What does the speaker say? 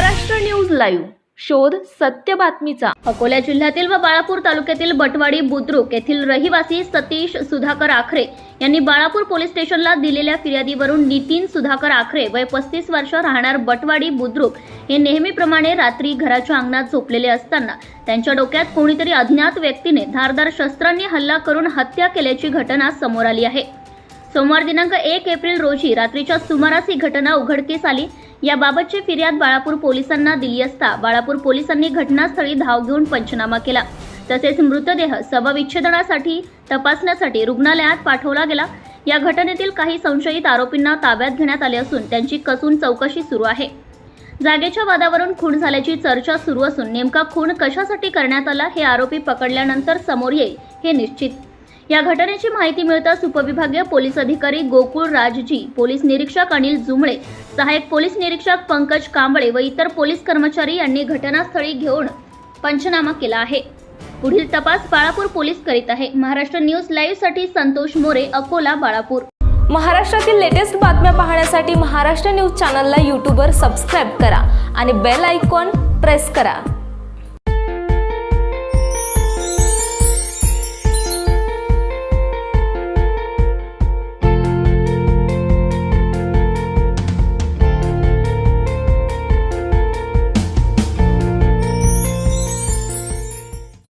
Maharashtra news live. शोध सत्य बातमीचा. अकोला जिल्ह्यातील व बाळापूर तालुक्यातील बटवाडी बुद्रुक येथील रहिवासी सतीश सुधाकर आखरे यांनी बाळापूर पोलीस स्टेशनला दिलेल्या फिर्यादीवरून नितीन सुधाकर आखरे वय पस्तीस वर्ष राहणार बटवाडी बुद्रुक हे नेहमीप्रमाणे रात्री घराच्या अंगणात झोपलेले असताना त्यांच्या डोक्यात कोणीतरी अज्ञात व्यक्तीने धारदार शस्त्रांनी हल्ला करून हत्या केल्याची घटना समोर आली आहे. सोमवार दिनांक एक एप्रिल रोजी रात्रीच्या सुमारास ही घटना उघडकीस आली. याबाबतची फिर्याद बाळापूर पोलिसांना दिली असता बाळापूर पोलिसांनी घटनास्थळी धाव घेऊन पंचनामा केला. तसेच मृतदेह शवविच्छेदनासाठी तपासण्यासाठी रुग्णालयात पाठवला गेला. या घटनेतील काही संशयित आरोपींना ताब्यात घेण्यात आले असून त्यांची कसून चौकशी सुरू आहे. जागेच्या वादावरून खून झाल्याची चर्चा सुरू असून नेमका खून कशासाठी करण्यात आला हे आरोपी पकडल्यानंतर समोर येईल हे निश्चित. या घटनेची माहिती मिळताच उपविभागीय पोलीस अधिकारी गोकुळ राजजी पोलीस निरीक्षक अनिल जुमळे सहाय्यक पोलीस निरीक्षक पंकज कांबळे व इतर पोलीस कर्मचारी यांनी घटनास्थळी घेऊन पंचनामा केला आहे. पुढील तपास बाळापूर पोलीस करीत आहे. महाराष्ट्र न्यूज लाईव्हसाठी संतोष मोरे अकोला बाळापूर. महाराष्ट्रातील लेटेस्ट बातम्या पाहण्यासाठी महाराष्ट्र न्यूज चॅनलला यूट्यूबवर सबस्क्राईब करा आणि बेल आयकॉन प्रेस करा.